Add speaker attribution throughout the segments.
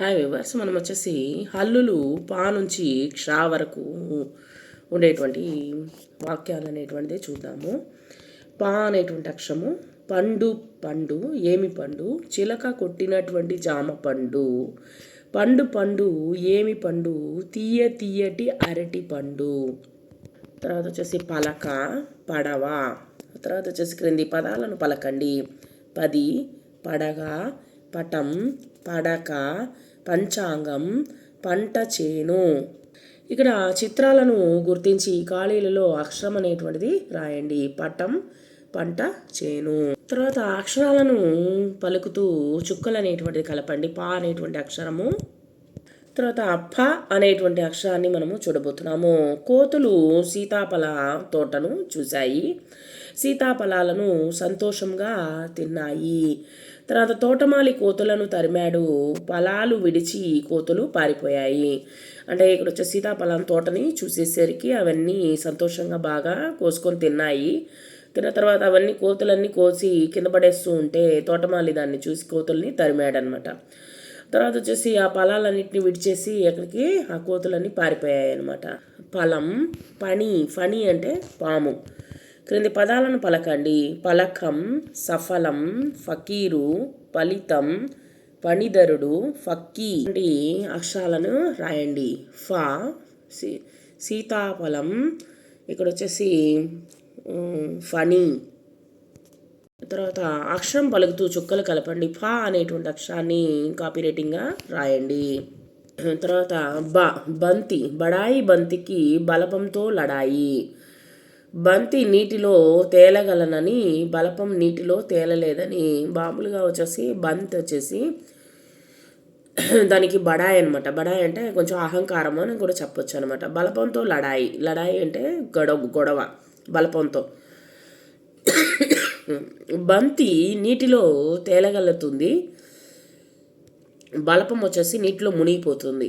Speaker 1: Hi viewers మనం వచ్చేసి హల్లులు పా నుంచి క్షా వరకు ఉండేటువంటి వాక్యాలు అనేటువంటిది చూద్దాము. పా అనేటువంటి అక్షరము పండు పండు ఏమి పండు చిలక కొట్టినటువంటి జామ పండు. పండు పండు ఏమి పండు తీయ తీయటి అరటి పండు. తర్వాత వచ్చేసి పలక పడవ. తర్వాత వచ్చేసి క్రింది పదాలను పలకండి. పది పడగ పటం పడక పంచాంగం పంట చేను ఇక్కడ చిత్రాలను గుర్తించి ఖాళీలలో అక్షరం అనేటువంటిది రాయండి. పటం పంట చేను. తర్వాత అక్షరాలను పలుకుతూ చుక్కలు అనేటువంటిది కలపండి. పా అనేటువంటి అక్షరము. తర్వాత అప్ప అనేటువంటి అక్షరాన్ని మనము చూడబోతున్నాము. కోతులు సీతాఫల తోటను చూశాయి. సీతాఫలాలను సంతోషంగా తిన్నాయి. తర్వాత తోటమాలి కోతులను తరిమాడు పొలాలు విడిచి కోతులు పారిపోయాయి. అంటే ఇక్కడ వచ్చే సీతాఫలం తోటని చూసేసరికి అవన్నీ సంతోషంగా బాగా కోసుకొని తిన్నాయి. తిన్న తర్వాత అవన్నీ కోతులన్నీ కోసి కింద పడేస్తూ ఉంటే తోటమాలి దాన్ని చూసి కోతుల్ని తరిమాడనమాట. తర్వాత వచ్చేసి ఆ పొలాలన్నింటినీ విడిచేసి ఎక్కడికి ఆ కోతులన్నీ పారిపోయాయి అనమాట పొలం పని ఫణి అంటే పాము. క్రింది పదాలను పలకండి. పలకం సఫలం ఫకీరు ఫలితం పనిదరుడు ఫక్కీ వంటి అక్షరాలను రాయండి. ఫ సీ సీతాఫలం ఇక్కడ వచ్చేసి ఫనీ తర్వాత అక్షరం పలుకుతూ చుక్కలు కలపండి. ఫ అనేటువంటి అక్షరాన్ని కాపీ రైటింగ్గా రాయండి. తర్వాత బ బంతి బడాయి బంతికి బలపంతో లడాయి. బంతి నీటిలో తేలగలనని బలపం నీటిలో తేలలేదని మామూలుగా వచ్చేసి బంతి వచ్చేసి దానికి బడాయి అనమాట బడాయి అంటే కొంచెం అహంకారం అని కూడా చెప్పొచ్చు అనమాట బలపంతో లడాయి. లడాయి అంటే గొడవ గొడవ బలపంతో. బంతి నీటిలో తేలగలుగుతుంది బలపం వచ్చేసి నీటిలో మునిగిపోతుంది.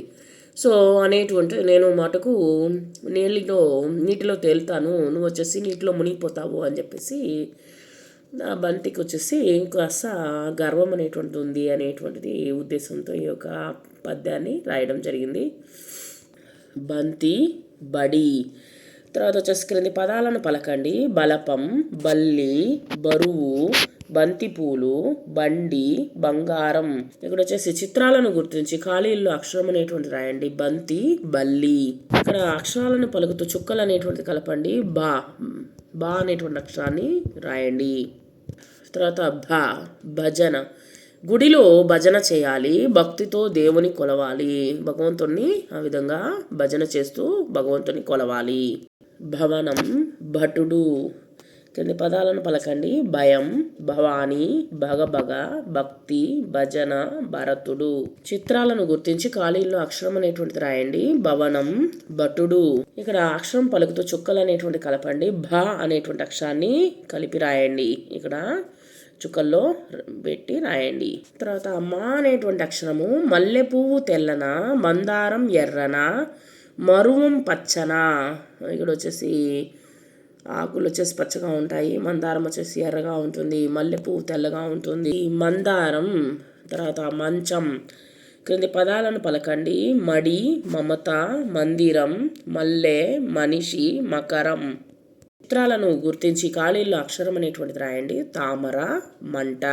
Speaker 1: సో అనేటువంటి నేను మాటకు నీళ్ళలో నీటిలో తేలుతాను నువ్వు వచ్చేసి నీటిలో మునిగిపోతావు అని చెప్పేసి ఆ బంతికి వచ్చేసి కాస్త గర్వం అనేటువంటిది ఉంది అనేటువంటిది ఉద్దేశంతో ఈ యొక్క పద్యాన్ని రాయడం జరిగింది. బంతి బడి. తర్వాత వచ్చేసి క్రింది పదాలను పలకండి. బలపం బల్లి బరువు బంతిపూలు బండి బంగారం. ఇక్కడ వచ్చేసి చిత్రాలను గుర్తించి ఖాళీల్లో అక్షరం అనేటువంటి రాయండి. బంతి బల్లి. ఇక్కడ అక్షరాలను పలుకుతూ చుక్కలు అనేటువంటి కలపండి. బా బా అనేటువంటి అక్షరాన్ని రాయండి. తర్వాత భ భజన. గుడిలో భజన చేయాలి. భక్తితో దేవుని కొలవాలి. భగవంతుణ్ణి ఆ విధంగా భజన చేస్తూ భగవంతుని కొలవాలి. భవనం భటుడు. కింది పదాలను పలకండి. భయం భవాని భగభగ భక్తి భజన భరతుడు. చిత్రాలను గుర్తించి ఖాళీల్లో అక్షరం అనేటువంటిది రాయండి. భవనం భటుడు. ఇక్కడ అక్షరం పలుకుతూ చుక్కలు అనేటువంటి కలపండి. భ అనేటువంటి అక్షరాన్ని కలిపి రాయండి. ఇక్కడ చుక్కల్లో పెట్టి రాయండి. తర్వాత మా అనేటువంటి అక్షరము మల్లె పువ్వు తెల్లన మందారం ఎర్రన మరువం పచ్చన. ఇక్కడ వచ్చేసి ఆకులు వచ్చేసి పచ్చగా ఉంటాయి మందారం వచ్చేసి ఎర్రగా ఉంటుంది మల్లెపువ్వు తెల్లగా ఉంటుంది. మందారం తర్వాత మంచం క్రింది పదాలను పలకండి. మడి మమత మందిరం మల్లె మనిషి మకరం. చిత్రాలను గుర్తించి ఖాళీల్లో అక్షరం అనేటువంటిది రాయండి. తామర మంట.